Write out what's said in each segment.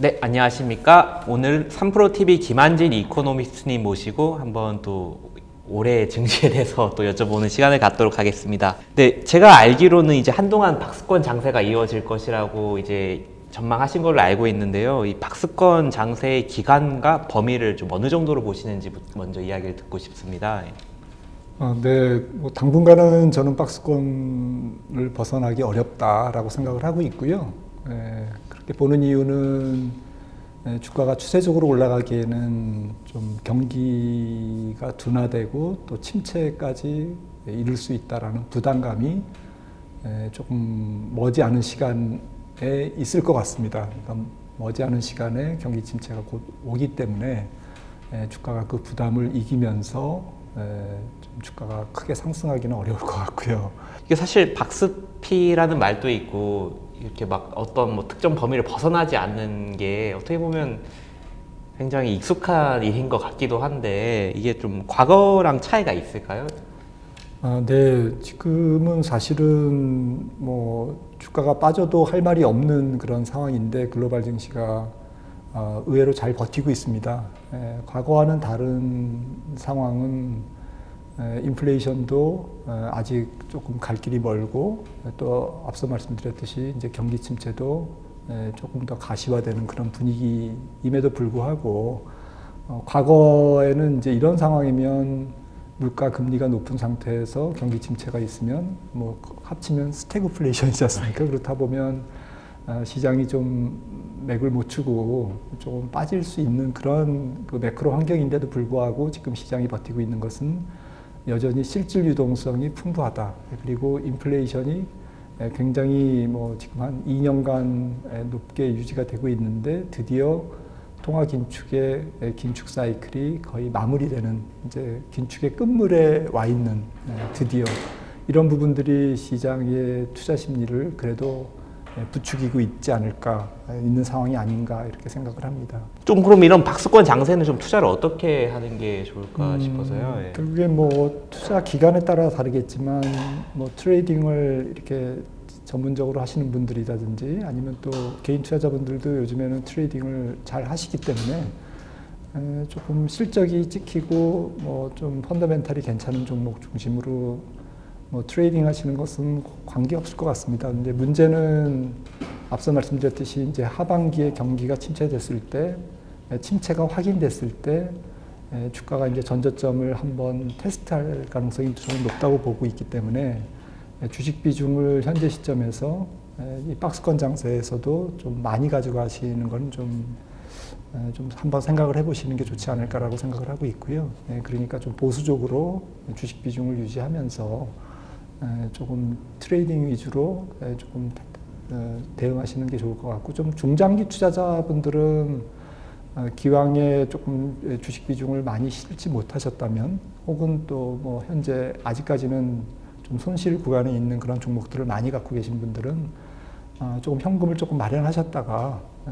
네, 안녕하십니까. 오늘 3프로TV 김한진 이코노미스트님 모시고 한번 또 올해 증시에 대해서 또 여쭤보는 시간을 갖도록 하겠습니다. 네, 제가 알기로는 이제 한동안 박스권 장세가 이어질 것이라고 이제 전망하신 걸로 알고 있는데요. 이 박스권 장세의 기간과 범위를 좀 어느 정도로 보시는지 먼저 이야기를 듣고 싶습니다. 예. 어, 네, 뭐 당분간은 저는 박스권을 벗어나기 어렵다라고 생각을 하고 있고요. 예, 보는 이유는 예, 주가가 추세적으로 올라가기에는 좀 경기가 둔화되고 또 침체까지 이를 수 있다라는 부담감이 예, 조금 머지않은 시간에 있을 것 같습니다. 그러니까 머지않은 시간에 경기 침체가 곧 오기 때문에 예, 주가가 그 부담을 이기면서 주가가 크게 상승하기는 어려울 것 같고요. 이게 사실 박스피라는 말도 있고 이렇게 막 어떤 뭐 특정 범위를 벗어나지 않는 게 어떻게 보면 굉장히 익숙한 일인 것 같기도 한데 이게 좀 과거랑 차이가 있을까요? 아, 네, 지금은 사실은 뭐 주가가 빠져도 할 말이 없는 그런 상황인데 글로벌 증시가 아, 의외로 잘 버티고 있습니다. 예, 과거와는 다른 상황은 에, 인플레이션도 어, 아직 조금 갈 길이 멀고 또 앞서 말씀드렸듯이 이제 경기 침체도 에, 조금 더 가시화되는 그런 분위기임에도 불구하고 어, 과거에는 이제 이런 상황이면 물가 금리가 높은 상태에서 경기 침체가 있으면 뭐 합치면 스태그플레이션이지 않습니까? 그렇다 보면 아, 시장이 좀 맥을 못 추고 조금 빠질 수 있는 그런 그 매크로 환경인데도 불구하고 지금 시장이 버티고 있는 것은 여전히 실질 유동성이 풍부하다. 그리고 인플레이션이 굉장히 뭐 지금 한 2년간 높게 유지가 되고 있는데 드디어 통화 긴축의 긴축 사이클이 거의 마무리되는 이제 긴축의 끝물에 와 있는 드디어 이런 부분들이 시장의 투자 심리를 그래도 부추기고 있지 않을까 있는 상황이 아닌가 이렇게 생각을 합니다. 좀 그럼 이런 박스권 장세는 좀 투자를 어떻게 하는 게 좋을까 음, 싶어서요. 예. 결국에 뭐 투자 기간에 따라 다르겠지만 뭐 트레이딩을 이렇게 전문적으로 하시는 분들이라든지 아니면 또 개인 투자자분들도 요즘에는 트레이딩을 잘 하시기 때문에 에, 조금 실적이 찍히고 뭐 좀 펀더멘탈이 괜찮은 종목 중심으로 뭐 트레이딩 하시는 것은 관계 없을 것 같습니다. 근데 문제는 앞서 말씀드렸듯이 이제 하반기에 경기가 침체됐을 때 에, 침체가 확인됐을 때 에, 주가가 이제 전저점을 한번 테스트할 가능성이 좀 높다고 보고 있기 때문에 에, 주식 비중을 현재 시점에서 에, 이 박스권 장세에서도 좀 많이 가져가시는 건좀 에, 좀 한번 생각을 해보시는 게 좋지 않을까라고 생각을 하고 있고요. 예, 그러니까 좀 보수적으로 주식 비중을 유지하면서 에, 조금 트레이딩 위주로 에, 조금 어, 대응하시는 게 좋을 것 같고 좀 중장기 투자자분들은 어, 기왕에 조금 주식 비중을 많이 실지 못하셨다면 혹은 또 뭐 현재 아직까지는 좀 손실 구간에 있는 그런 종목들을 많이 갖고 계신 분들은 아, 조금 현금을 조금 마련하셨다가 에,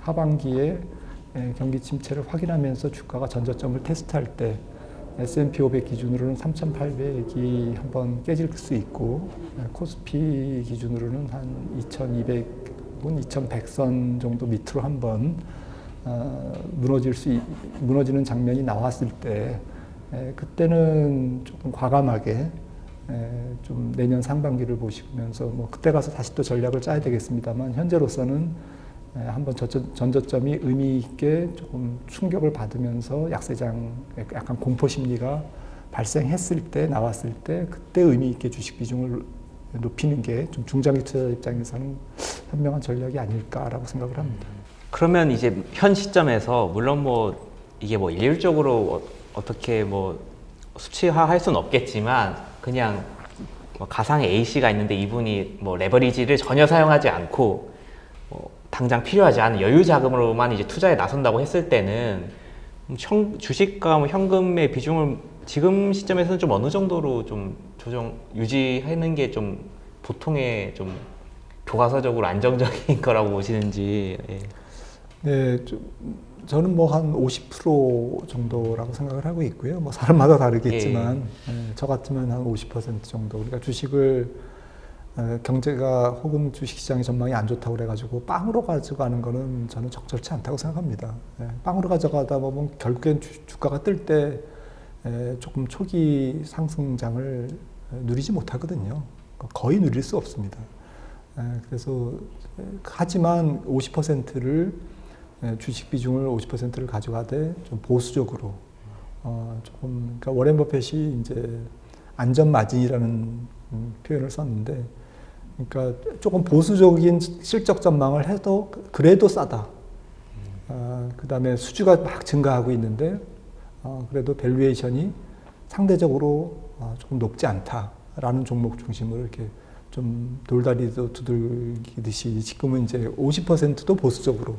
하반기에 에, 경기 침체를 확인하면서 주가가 전저점을 테스트할 때 S&P 500 기준으로는 3,800이 한번 깨질 수 있고 에, 코스피 기준으로는 한 2,200은 2,100선 정도 밑으로 한번 어, 무너질 수 있- 무너지는 장면이 나왔을 때 에, 그때는 조금 과감하게 에, 좀 내년 상반기를 보시면서 뭐 그때 가서 다시 또 전략을 짜야 되겠습니다만 현재로서는 에, 한번 저점- 전저점이 의미 있게 조금 충격을 받으면서 약세장 약간 공포 심리가 발생했을 때 나왔을 때 그때 의미 있게 주식 비중을 높이는 게 좀 중장기 투자자 입장에서는 현명한 전략이 아닐까라고 생각을 합니다. 그러면 이제 현 시점에서 물론 뭐 이게 뭐 일률적으로 어, 떻게 뭐 수치화할 수는 없겠지만 그냥 뭐 가상의 A 씨가 있는데 이분이 뭐 레버리지를 전혀 사용하지 않고 뭐 당장 필요하지 않은 여유 자금으로만 이제 투자에 나선다고 했을 때는 현, 주식과 뭐 현금의 비중을 지금 시점에서는 좀 어느 정도로 좀 조정 유지하는 게 좀 보통의 좀 교과서적으로 안정적인 거라고 보시는지 예. 네, 좀 저는 뭐 한 50% 정도라고 생각을 하고 있고요. 뭐 사람마다 다르겠지만 예, 저 같으면 한 50% 정도. 그러니까 주식을 에, 경제가 혹은 주식시장의 전망이 안 좋다고 그래가지고 빵으로 가져가는 거는 저는 적절치 않다고 생각합니다. 예, 빵으로 가져가다 보면 결국엔 주, 주가가 뜰 때 조금 초기 상승장을 누리지 못하거든요. 거의 누릴 수 없습니다. 에, 그래서 에, 하지만 50%를 주식 비중을 50%를 가져가되 좀 보수적으로 어, 조금 그러니까 워렌 버핏이 이제 안전 마진이라는 음, 표현을 썼는데 그러니까 조금 보수적인 실적 전망을 해도 그래도 싸다. 아, 그다음에 수주가 막 증가하고 있는데 어, 그래도 밸류에이션이 상대적으로 어, 조금 높지 않다라는 종목 중심으로 이렇게 좀 돌다리도 두들기듯이 지금은 이제 50%도 보수적으로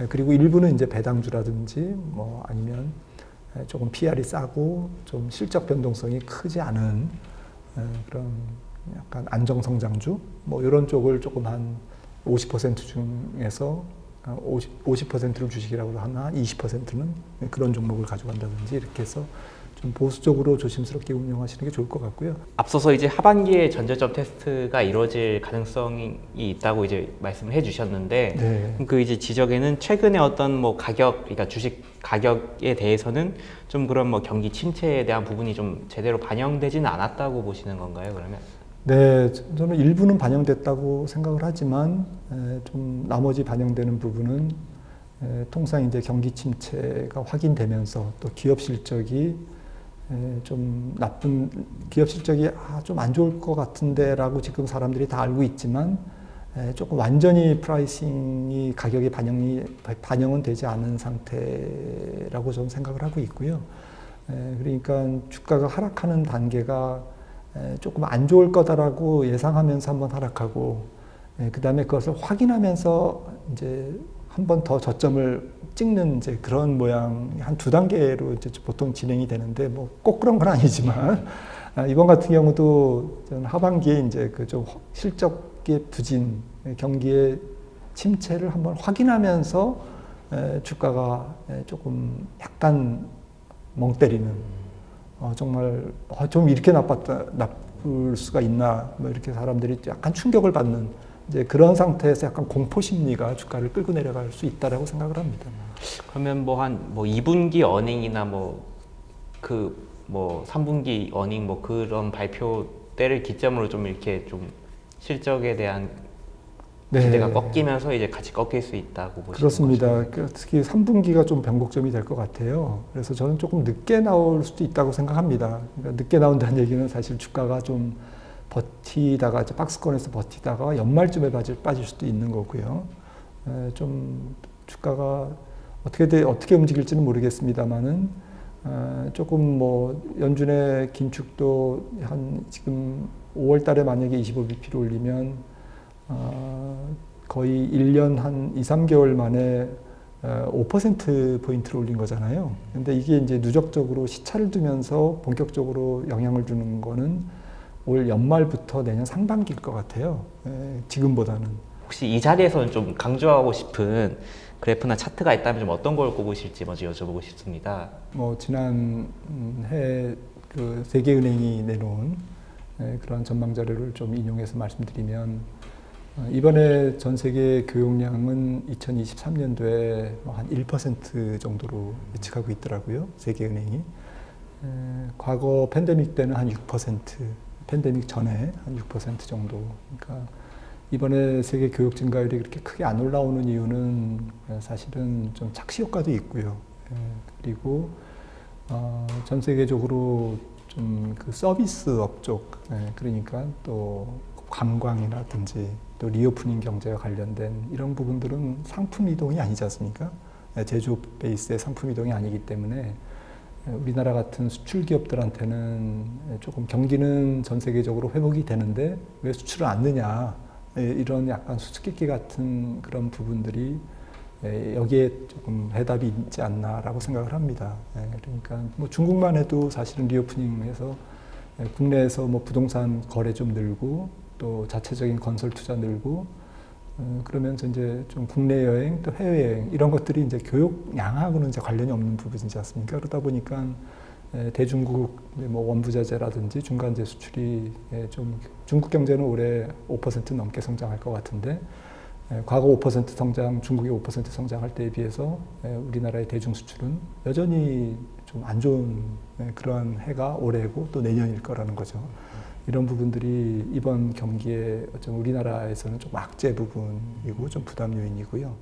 예, 그리고 일부는 이제 배당주라든지 뭐 아니면 예, 조금 PR이 싸고 좀 실적 변동성이 크지 않은 예, 그런 약간 안정 성장주 뭐 이런 쪽을 조금 한 50% 중에서 50, 50%를 주식이라고 하나 20%는 그런 종목을 가져간다든지 이렇게 해서 좀 보수적으로 조심스럽게 운영하시는 게 좋을 것 같고요. 앞서서 이제 하반기에 전저점 테스트가 이루어질 가능성이 있다고 이제 말씀을 해주셨는데 네. 그 이제 지적에는 최근에 어떤 뭐 가격, 그러니까 주식 가격에 대해서는 좀 그런 뭐 경기 침체에 대한 부분이 좀 제대로 반영되지는 않았다고 보시는 건가요? 그러면? 네, 저는 일부는 반영됐다고 생각을 하지만 에, 좀 나머지 반영되는 부분은 에, 통상 이제 경기 침체가 확인되면서 또 기업 실적이 에, 좀 나쁜 기업 실적이 아, 좀 안 좋을 것 같은데라고 지금 사람들이 다 알고 있지만 에, 조금 완전히 프라이싱이 가격에 반영이 반영은 되지 않은 상태라고 저는 생각을 하고 있고요. 에, 그러니까 주가가 하락하는 단계가 에, 조금 안 좋을 거다라고 예상하면서 한번 하락하고 그 다음에 그것을 확인하면서 이제 한 번 더 저점을 찍는 이제 그런 모양 한 두 단계로 이제 보통 진행이 되는데 뭐 꼭 그런 건 아니지만 아, 이번 같은 경우도 하반기에 이제 그 좀 실적의 부진 경기의 침체를 한번 확인하면서 에, 주가가 에, 조금 약간 멍 때리는 어, 정말 어, 좀 이렇게 나빴다 나쁠 수가 있나 뭐 이렇게 사람들이 약간 충격을 받는 이제 그런 상태에서 약간 공포 심리가 주가를 끌고 내려갈 수 있다라고 생각을 합니다. 그러면 뭐 한뭐 2분기 어닝이나 뭐그뭐 3분기 어닝 뭐 그런 발표 때를 기점으로 좀 이렇게 좀 실적에 대한 기대가 꺾이면서 이제 같이 꺾일 수 있다고 보시는 네. 그렇습니다. 거죠? 그 특히 3분기가 좀 변곡점이 될 것 같아요. 그래서 저는 조금 늦게 나올 수도 있다고 생각합니다. 그러니까 늦게 나온다는 얘기는 사실 주가가 좀 버티다가 이제 박스권에서 버티다가 연말쯤에 빠질, 빠질 수도 있는 거고요. 에, 좀 주가가 어떻게 돼, 어떻게 움직일지는 모르겠습니다만은 어, 조금 뭐 연준의 긴축도 한 지금 5월 달에 만약에 25bp를 올리면 어, 거의 1년 한 2, 3개월 만에 어, 5% 포인트를 올린 거잖아요. 근데 이게 이제 누적적으로 시차를 두면서 본격적으로 영향을 주는 거는 올 연말부터 내년 상반기일 것 같아요. 에, 지금보다는. 혹시 이 자리에서는 좀 강조하고 싶은 그래프나 차트가 있다면 좀 어떤 걸 꼽으실지 먼저 여쭤보고 싶습니다. 뭐 지난 음, 해그 세계은행이 내놓은 에, 그런 전망 자료를 좀 인용해서 말씀드리면 어, 이번에 전 세계 교역량은 2023년도에 뭐한1% 정도로 예측하고 있더라고요. 세계은행이. 에, 과거 팬데믹 때는 한 6%, 팬데믹 전에 한 6% 정도. 그러니까 이번에 세계 교역 증가율이 그렇게 크게 안 올라오는 이유는 사실은 좀 착시 효과도 있고요. 에, 그리고 어, 전 세계적으로 좀 그 서비스 업쪽, 예, 그러니까 또 관광이라든지 또 리오프닝 경제와 관련된 이런 부분들은 상품 이동이 아니지 않습니까? 예, 제조업 베이스의 상품 이동이 아니기 때문에 예, 우리나라 같은 수출 기업들한테는 예, 조금 경기는 전 세계적으로 회복이 되는데 왜 수출을 않느냐 예, 이런 약간 수수께끼 같은 그런 부분들이 예, 여기에 조금 해답이 있지 않나라고 생각을 합니다. 예, 그러니까 뭐 중국만 해도 사실은 리오프닝해서 예, 국내에서 뭐 부동산 거래 좀 늘고 또 자체적인 건설 투자 늘고 어, 그러면서 이제 좀 국내 여행 또 해외 여행 이런 것들이 이제 교육 양하고는 이제 관련이 없는 부분이지 않습니까? 그러다 보니까 에, 대중국 뭐 원부자재라든지 중간재 수출이 에, 좀 중국 경제는 올해 5% 넘게 성장할 것 같은데 에, 과거 5% 성장, 중국이 5% 성장할 때에 비해서 에, 우리나라의 대중 수출은 여전히 좀 안 좋은 에, 그러한 해가 올해고 또 내년일 거라는 거죠. 이런 부분들이 이번 경기에 좀 우리나라에서는 좀 악재 부분이고 좀 부담 요인이고요.